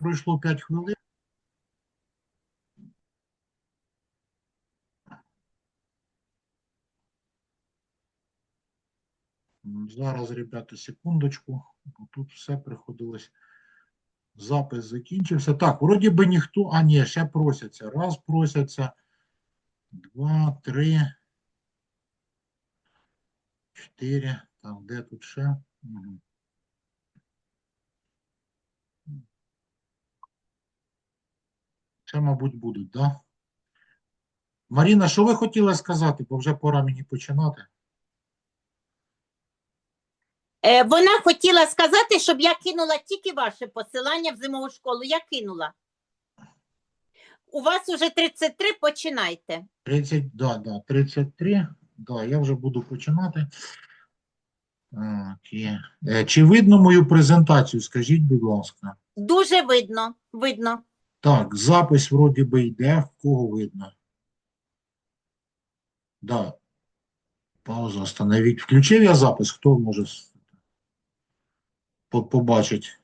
пройшло 5 хвилин. Зараз, ребята, секундочку, бо тут все приходилось. Запис закінчився. Так, вроді би ніхто. А, ні, ще просяться. Раз просяться. Два, три. Чотири. Так, де тут ще? Мгм. Ще, мабуть, будуть, так? Да? Маріна, що ви хотіли сказати, бо вже пора мені починати. Е, Вона хотіла сказати, щоб я кинула тільки ваше посилання в зимову школу. Я кинула. У вас уже 33, починайте. 30, да, да, 33. Да, я вже буду починати. Так, є. Е, Чи видно мою презентацію? Скажіть, будь ласка. Дуже видно, видно. Так, запис вроді би йде, в кого видно. Да. Пауза, остановіть. Включив я запис, хто може с- по- побачить?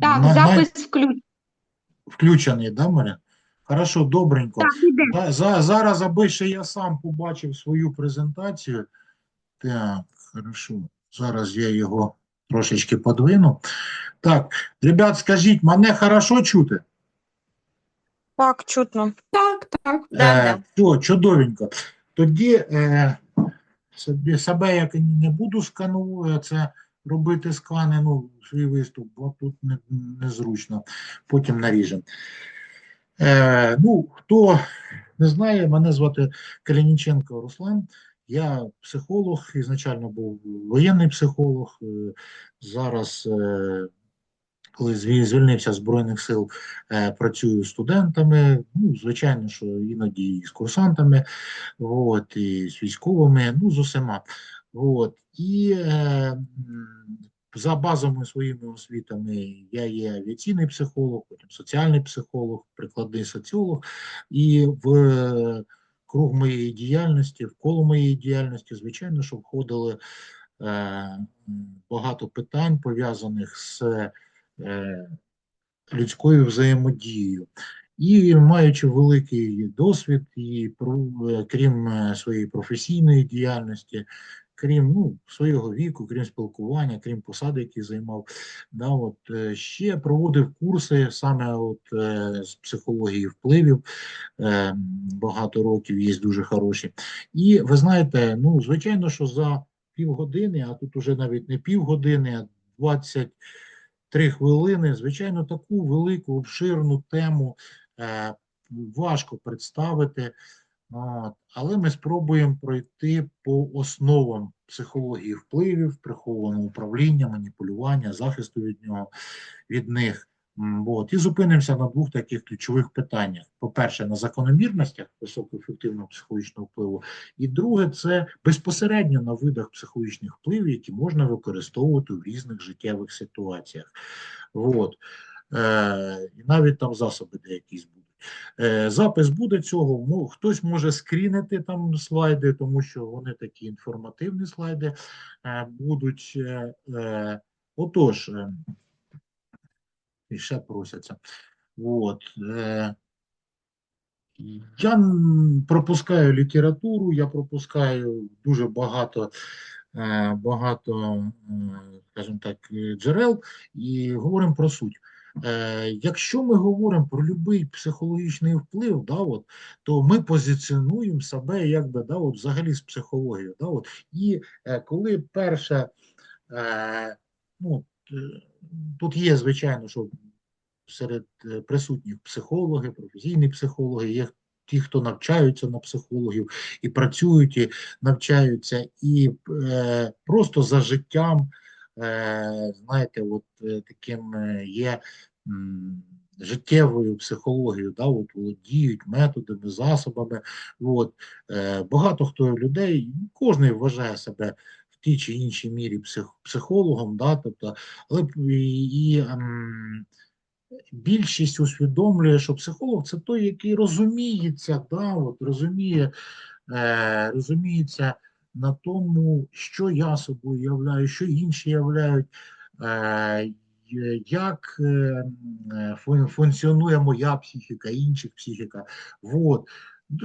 Так, На- на- запис включений. Включений, да, Маря? Хорошо, добренько. Так, іде. За, зараз, аби ще я сам побачив свою презентацію. Так, хорошо. Зараз я його трошечки подвину. Так, ребят, скажіть, мене хорошо чути? Так, чутно. Так, так. Да, Е, Все, чудовенько. Тоді е, собі, себе я не буду скану, це робити скани, ну, свій виступ, бо тут не, незручно. Потім наріжемо. Е, ну, хто не знає, мене звати Калініченко Руслан. Я психолог, ізначально був воєнний психолог. е, Зараз, е, коли звільнився з Збройних сил, е, працюю з студентами. Ну, звичайно, що іноді і з курсантами, от, і з військовими, ну, з усіма. От. І е, за базовими своїми освітами я є авіаційний психолог, потім соціальний психолог, прикладний соціолог. І в е, круг моєї діяльності, в коло моєї діяльності, звичайно, що входили е, багато питань, пов'язаних з людською взаємодією. І маючи великий досвід, і е, крім е, своєї професійної діяльності, крім ну, свого віку, крім спілкування, крім посади, які займав, да, от, е, ще проводив курси саме от, е, з психології впливів. е, Багато років є дуже хороші. І ви знаєте, ну, звичайно, що за півгодини, а тут уже навіть не півгодини, а 23 хвилини, звичайно, таку велику обширну тему е, важко представити, от, але ми спробуємо пройти по основам психології впливів, прихованого управління, маніпулювання, захисту від нього, від них. От, і зупинимося на двох таких ключових питаннях: по-перше, на закономірностях високоефективного психологічного впливу, і друге, це безпосередньо на видах психологічних впливів, які можна використовувати в різних життєвих ситуаціях. От. Е, і навіть там засоби деякі будуть. Е, запис буде цього. Ну, хтось може скрінити там слайди, тому що вони такі інформативні слайди е, будуть. Е, е, отож, е, і ще просяться. От, е, я пропускаю літературу, я пропускаю дуже багато, е, багато, скажімо так, джерел і говоримо про суть. Е, Якщо ми говоримо про будь-який психологічний вплив, да, от, то ми позиціонуємо себе якби да, от, взагалі з психологією. Да, от. І е, коли перше, ну, тут є, звичайно, що серед е, присутніх психологи, професійні психологи, є ті, хто навчаються на психологів і працюють, і навчаються, і е, просто за життям, е, знаєте, от е, таким е, є життєвою психологією, да, от володіють методами, засобами. От, е, багато хто людей, кожен вважає себе тій чи іншій мірі псих, психологом, да, тобто, але і, і ем, більшість усвідомлює, що психолог це той, який розуміється, да, от, розуміє, е, розуміється на тому, що я собою являю, що інші являють, е, як е, функціонує моя психіка, інших психіка. Вот.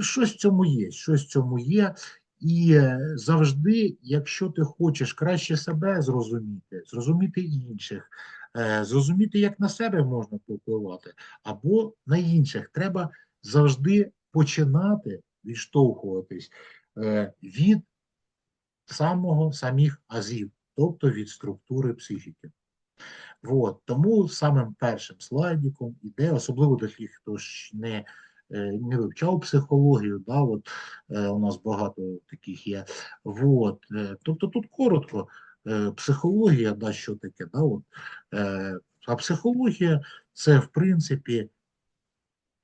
Щось в цьому є, щось в цьому є. І завжди, якщо ти хочеш краще себе зрозуміти, зрозуміти інших, е, зрозуміти, як на себе можна повпливати, або на інших, треба завжди починати відштовхуватись е, від самого самих азів, тобто від структури психіки. Вот. Тому самим першим слайдиком іде, особливо до тих, хто ж не, не вивчав психологію, да, от, е, у нас багато таких є. Вот. е, Тобто тут коротко, е, психологія, да, що таке, да, от, е, а психологія це, в принципі,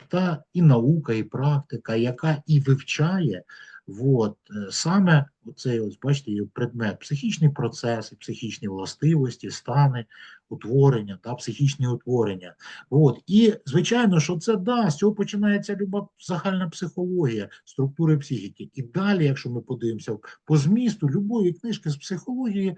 та і наука, і практика, яка і вивчає от, е, саме оцей, ось, бачите, предмет, психічні процеси, психічні властивості, стани, утворення, та, психічні утворення. От. І, звичайно, що це да, з цього починається люба загальна психологія, структури психіки. І далі, якщо ми подивимося по змісту любої книжки з психології,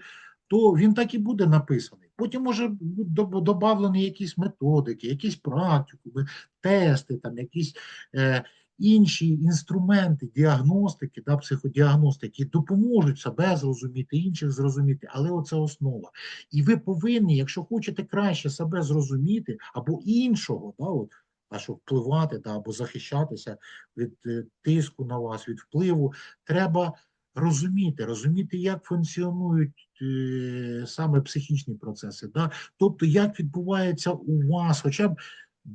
то він так і буде написаний. Потім може доб- якісь методики, якісь практикуми, тести, там якісь е, інші інструменти діагностики, да, психодіагностики, допоможуть себе зрозуміти, інших зрозуміти, але оце основа. І ви повинні, якщо хочете краще себе зрозуміти або іншого, да, от, а щоб впливати да, або захищатися від е, тиску на вас, від впливу, треба розуміти, розуміти, як функціонують е, саме психічні процеси, да? тобто як відбувається у вас, хоча б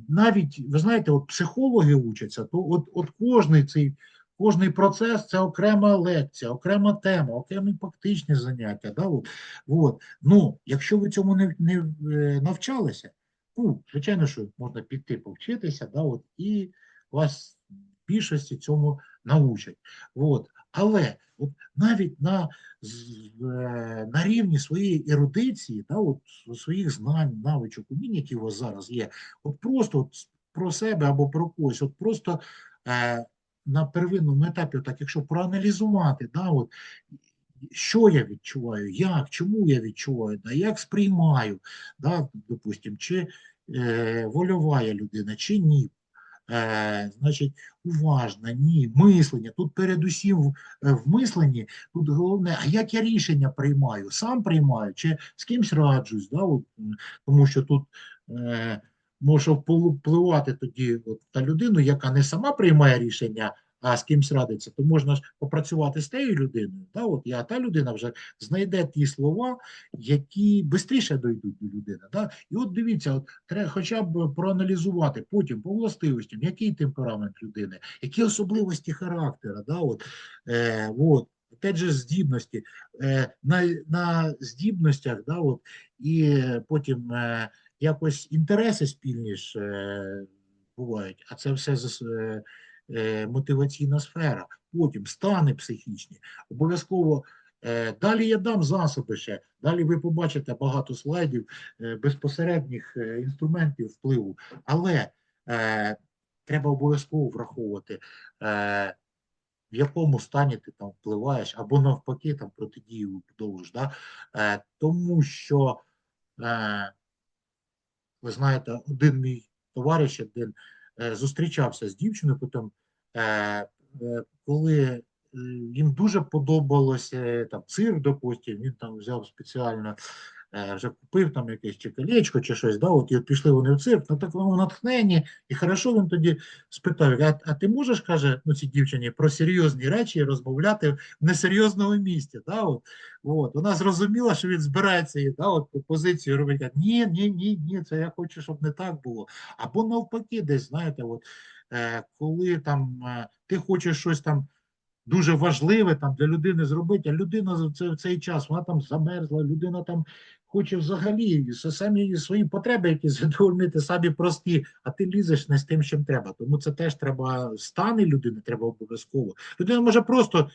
навіть, ви знаєте, от психологи учаться, то от, от кожний цей кожний процес це окрема лекція, окрема тема, окремі практичні заняття. Да? От, от. Ну, якщо ви цьому не, не е, навчалися, ну, звичайно, що можна піти повчитися, да? от, і вас в більшості цьому научать. От. Але от навіть на, е, на рівні своєї ерудиції, да, от, своїх знань, навичок, умінь, які у вас зараз є, от просто от про себе або про когось, от просто е, на первинному етапі, так якщо проаналізувати, да, от, що я відчуваю, як, чому я відчуваю, да, як сприймаю, да, допустим, чи е, вольова я людина, чи ні. Е, значить, уважна, ні, мислення. Тут передусім в, е, в мисленні, тут головне, а як я рішення приймаю? Сам приймаю, чи з кимсь раджусь, да, от, тому що тут е, може впливати тоді от, та людину, яка не сама приймає рішення, а з кимсь радиться, то можна ж попрацювати з тією людиною. Да, от, а та людина вже знайде ті слова, які швидше дійдуть до людини. Да? І от дивіться, от, треба хоча б проаналізувати потім по властивостям, який темперамент людини, які особливості характера. Да? От, е, от, опять же, здібності. Е, на, на здібностях, да, от, і потім е, якось інтереси спільні ж е, бувають, а це все е, мотиваційна сфера. Потім стани психічні. Обов'язково е, далі я дам засоби ще. Далі ви побачите багато слайдів е, безпосередніх інструментів впливу. Але е, треба обов'язково враховувати, е, в якому стані ти там впливаєш, або навпаки там протидію вибудовуєш. Да? Е, тому що, е, ви знаєте, один мій товариш один е, зустрічався з дівчиною, потім, коли е, їм дуже подобалося е, там цирк, допустим, він там взяв спеціально, е, вже купив там якесь чи колечко, чи щось, да, от, і пішли вони в цирк, на такому натхненні, і хорошо він тоді спитав, а, а ти можеш, каже, ну, цій дівчині, про серйозні речі розмовляти в несерйозному місці, да, от, от, вона зрозуміла, що він збирається її, да, от, позицію робити, ні, ні, ні, ні, це я хочу, щоб не так було, або навпаки, десь, знаєте, от, е, коли там е, ти хочеш щось там дуже важливе там для людини зробити, а людина за це, в цей час вона там замерзла, людина там хоче взагалі самі свої потреби, які задовольнити самі прості, а ти лізеш не з тим, чим треба. Тому це теж треба стани людини, треба обов'язково. Людина може просто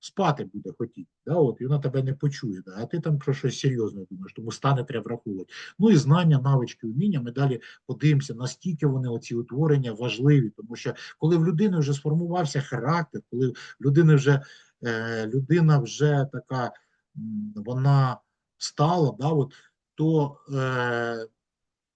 спати буде хотіти, да, от, і вона тебе не почує, да, а ти там про щось серйозне думаєш, тому стани треба враховувати. Ну і знання, навички, вміння, ми далі подивимося, наскільки вони оці утворення важливі, тому що коли в людини вже сформувався характер, коли в вже е, людина вже така, вона стала, да, от, то е,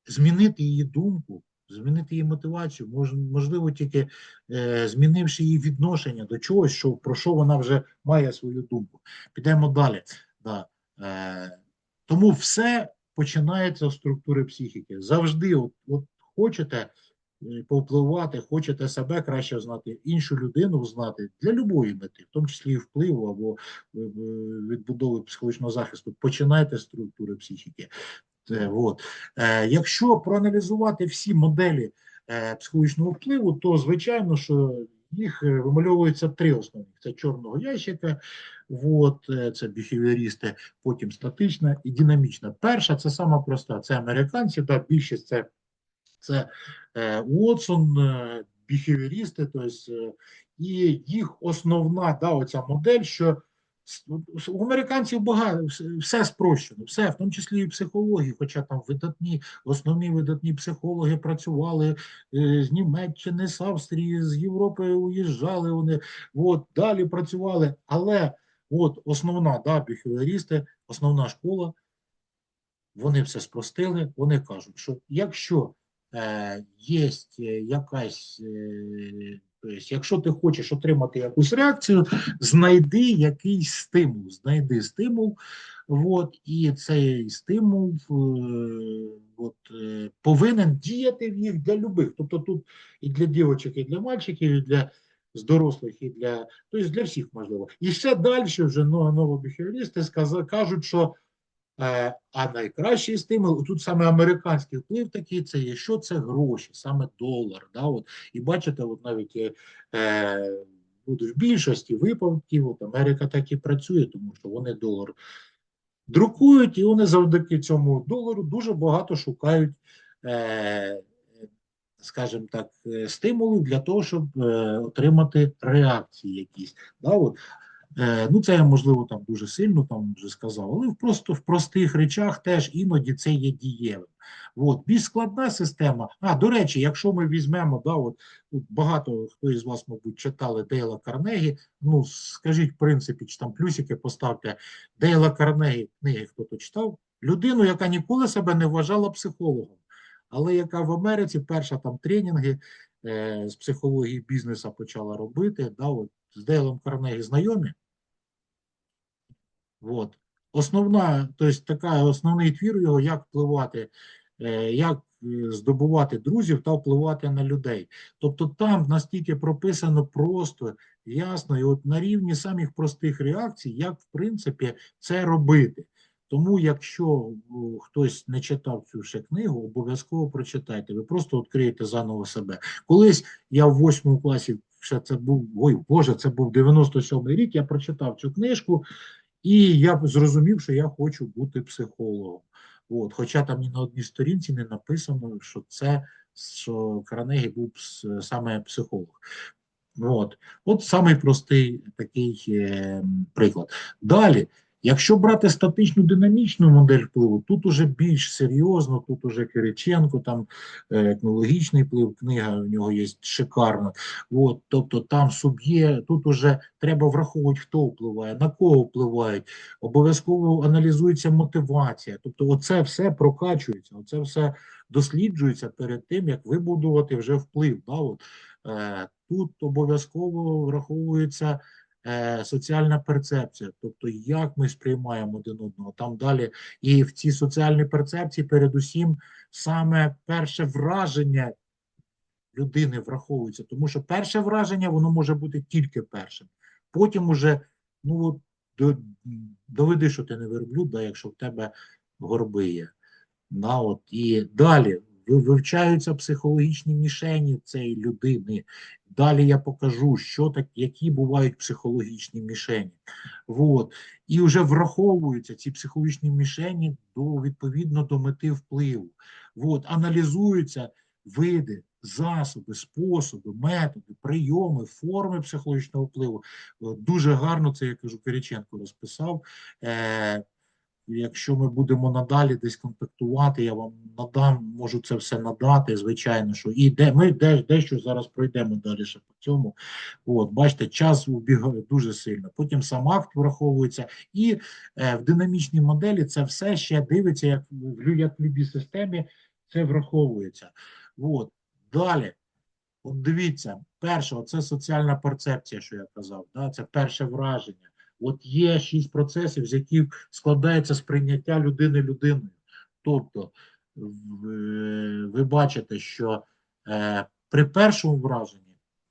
змінити її думку, змінити її мотивацію, можливо, тільки е, змінивши її відношення до чогось, що, про що вона вже має свою думку. Підемо далі. Да. Е, тому все починається з структури психіки. Завжди, от, от хочете е, повпливати, хочете себе краще знати, іншу людину знати для любої мети, в тому числі і впливу або е, е, відбудови психологічного захисту, починайте з структури психіки. От. Е, якщо проаналізувати всі моделі е, психологічного впливу, то звичайно, що їх е, вимальовується три основних: це чорного ящика, от, це біхевіористи, потім статична і динамічна. Перша це сама проста, це американці, та більшість це, це Уотсон, е, тобто, і їх основна да, оця модель, що у американців багато все- спрощено, все, в тому числі і психології, хоча там видатні, основні видатні психологи працювали е, з Німеччини, з Австрії, з Європи уїжджали вони, от, далі працювали. Але от основна, да, біхевіористи, основна школа, вони все спростили, вони кажуть, що якщо е, є якась, е, тобто, якщо ти хочеш отримати якусь реакцію, знайди якийсь стимул, знайди стимул, от, і цей стимул е, от, е, повинен діяти в їх для любих. Тобто тут і для дівчаток, і для мальчиків, і для з дорослих, і для, тобто для всіх можливо. І ще далі вже ну, новобіхевіалісти сказа- кажуть, що А найкращий стимул, тут саме американський вплив такий, це є що це гроші, саме долар. Да, от. І бачите, от навіть е, е, в більшості випадків от Америка так і працює, тому що вони долар друкують, і вони завдяки цьому долару дуже багато шукають, е, скажімо так, е, стимулів для того, щоб е, отримати реакції якісь. Да, от. Е, ну, це я, можливо, там дуже сильно там вже сказав, але просто в простих речах теж іноді це є дієвим. От, більш складна система. А, до речі, якщо ми візьмемо, да, от, тут багато хто із вас, мабуть, читали Дейла Карнегі, ну, скажіть, в принципі, чи там плюсики поставте, Дейла Карнегі, книги хто-то читав, людину, яка ніколи себе не вважала психологом, але яка в Америці перша там тренінги е, з психології бізнесу почала робити, да, от, з Дейлом Карнегі знайомі, От. Основна, тобто така основний твір його, як впливати, е, як е, здобувати друзів та впливати на людей. Тобто там настільки прописано просто, ясно, і от на рівні самих простих реакцій, як в принципі це робити. Тому, якщо хтось не читав цю ще книгу, обов'язково прочитайте. Ви просто відкриєте заново себе. Колись я в восьмому класі, ще це був, ой, Боже, це був 97-й рік, я прочитав цю книжку, і я зрозумів, що я хочу бути психологом. От, хоча там ні на одній сторінці не написано, що це що Карнегі був саме психолог. От, от самий простий такий е, приклад. Далі, якщо брати статичну динамічну модель впливу, тут уже більш серйозно, тут уже Кириченко, там етнологічний вплив, книга у нього є шикарна. От, тобто там суб'є, тут уже треба враховувати, хто впливає, на кого впливають, обов'язково аналізується мотивація. Тобто, оце все прокачується, оце все досліджується перед тим, як вибудувати вже вплив. Да? От, е, тут обов'язково враховується е, соціальна перцепція, тобто як ми сприймаємо один одного. Там далі і в цій соціальній перцепції, передусім, саме перше враження людини враховується, тому що перше враження воно може бути тільки першим. Потім уже ну от до, доведи, що ти не верблюд, да, якщо в тебе горби є. На, от, і далі вивчаються психологічні мішені цієї людини. Далі я покажу, що так, які бувають психологічні мішені. От. І вже враховуються ці психологічні мішені до, відповідно до мети впливу. От. Аналізуються види, засоби, способи, методи, прийоми, форми психологічного впливу. Дуже гарно це, я кажу, Кириченко розписав. Е, Якщо ми будемо надалі десь контактувати, я вам надам, можу це все надати, звичайно, що і де ми де, дещо зараз пройдемо далі ще по цьому. От, бачите, час убігає дуже сильно. Потім сам акт враховується, і е, в динамічній моделі це все ще дивиться, як в як в любій системі, це враховується. От. Далі, от дивіться, перше, це соціальна перцепція, що я казав, да? це перше враження. От є шість процесів, з яких складається сприйняття людини людиною. Тобто, ви бачите, що е, при першому враженні,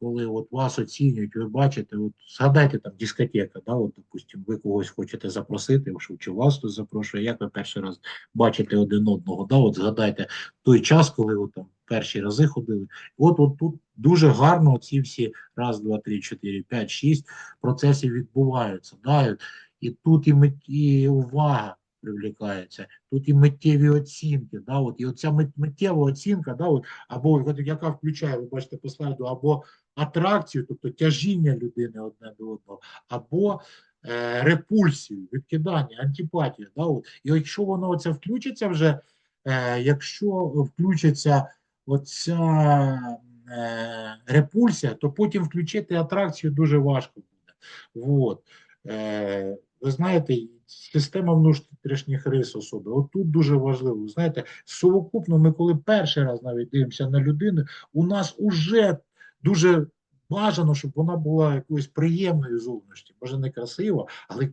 коли от вас оцінюють, ви бачите, от згадайте там дискотека, да, от, допустим, ви когось хочете запросити, що чи вас хтось запрошує, як ви перший раз бачите один одного, да, от згадайте той час, коли ви там перші рази ходили. От, от тут дуже гарно ці всі раз, два, три, чотири, п'ять, шість процесів відбуваються. Да, і тут і, мит- і увага привлікається, тут і миттєві оцінки. Да, от, і оця миттєва оцінка, да, от, або от, яка включає, ви бачите по слайду, або атракцію, тобто тяжіння людини одне до одного, або е, репульсію, відкидання, антипатію. Да, от. І якщо воно оце включиться вже, е, якщо включиться оця е, репульсія, то потім включити атракцію дуже важко буде. Вот. Е, ви знаєте, система внутрішніх рис особи. От тут дуже важливо. Знаєте, совокупно ми, коли перший раз навіть дивимося на людину, у нас уже дуже бажано, щоб вона була якоюсь приємною зовнішністю. Може, не красива, але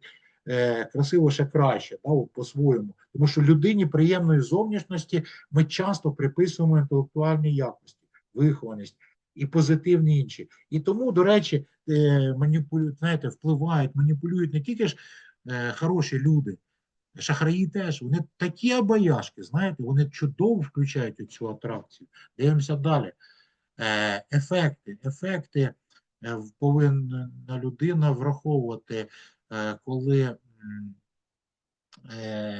е, красиво ще краще, да, по-своєму. Тому що людині приємної зовнішності ми часто приписуємо інтелектуальні якості, вихованість і позитивні інші. І тому, до речі, е, маніпулюють, знаєте, впливають, маніпулюють не тільки ж е, хороші люди, шахраї теж, вони такі обаяшки, знаєте, вони чудово включають цю атракцію. Дивимося далі. Е, ефекти. Ефекти е, повинна людина враховувати, коли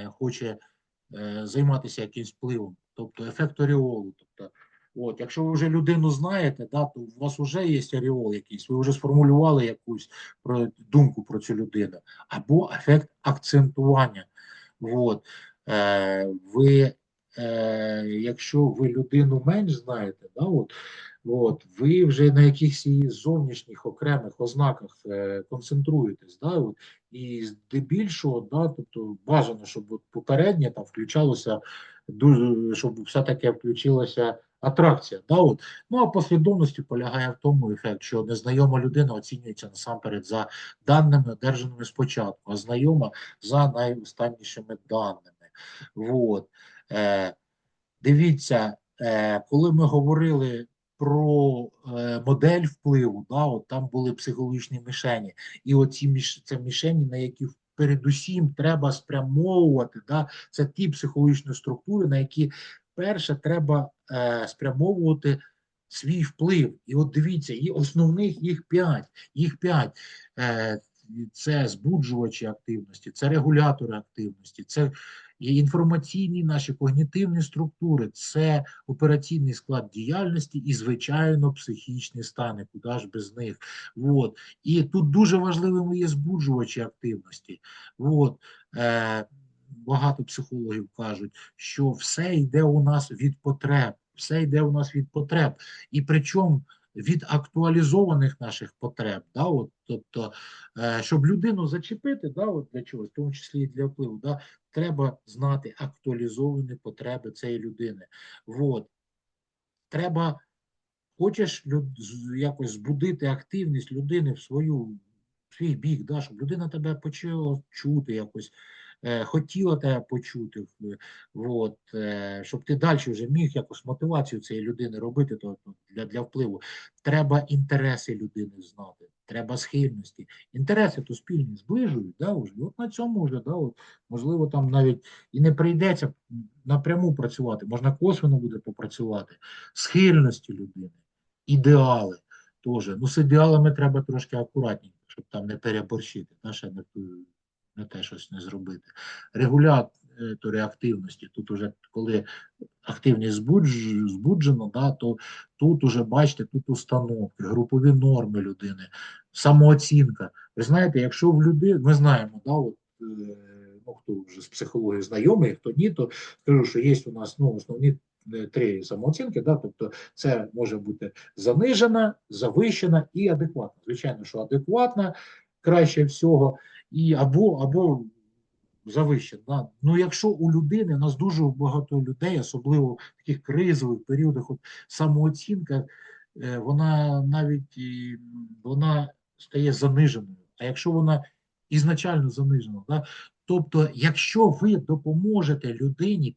хоче займатися якимсь впливом, тобто ефект оріолу. Тобто, от, якщо ви вже людину знаєте, да, то у вас вже є оріол якийсь, ви вже сформулювали якусь про, думку про цю людину, або ефект акцентування. От, е, ви, е, якщо ви людину менш знаєте, да, от, От, ви вже на якихось її зовнішніх окремих ознаках е, концентруєтесь, да, от, і здебільшого, да, тобто бажано, щоб от попереднє там включалося щоб все-таки включилася атракція. Да, от. Ну а послідовності полягає в тому ефект, що незнайома людина оцінюється насамперед за даними, одержаними спочатку, а знайома за найостаннішими даними. От. Е, дивіться, е, коли ми говорили про е, модель впливу, да, от там були психологічні мішені, і оці міш, це мішені, на які передусім треба спрямовувати, да, це ті психологічні структури, на які перше треба е, спрямовувати свій вплив. І от дивіться, і основних їх п'ять, їх п'ять. Е, це збуджувачі активності, це регулятори активності, це інформаційні наші когнітивні структури, це операційний склад діяльності і, звичайно, психічні стани, куди ж без них. От. І тут дуже важливими є збуджувачі активності. От. Е, багато психологів кажуть, що все йде у нас від потреб, все йде у нас від потреб. І причому від актуалізованих наших потреб. Да, от, тобто, е, щоб людину зачепити, да, от для чогось, в тому числі і для впливу, да, треба знати актуалізовані потреби цієї людини. От. Треба, хочеш люд, якось збудити активність людини в свою в свій бік, да, щоб людина тебе почала чути якось, хотіла тебе почути, е, от, е, щоб ти далі вже міг якось мотивацію цієї людини робити то, для, для впливу. Треба інтереси людини знати, треба схильності. Інтереси то спільні зближують, да, вже. От на цьому вже, да, от, можливо, там навіть і не прийдеться напряму працювати, можна косвенно буде попрацювати. Схильності людини, ідеали теж. Ну, з ідеалами треба трошки акуратніше, щоб там не переборщити, та, ще не, не те щось не зробити. Регулятори активності, тут уже коли активність збудж, збуджена, да, то тут уже бачите, тут установки, групові норми людини, самооцінка. Ви знаєте, якщо в людини, ми знаємо, да, от, е, ну, хто вже з психології знайомий, хто ні, то скажу, що є у нас ну, основні е, три самооцінки, да, тобто це може бути занижена, завищена і адекватна. Звичайно, що адекватна краще всього, і або, або завищена. Да? Ну, якщо у людини, у нас дуже багато людей, особливо в таких кризових періодах, от самооцінка, е, вона навіть вона стає заниженою. А якщо вона ізначально занижена, да? тобто, якщо ви допоможете людині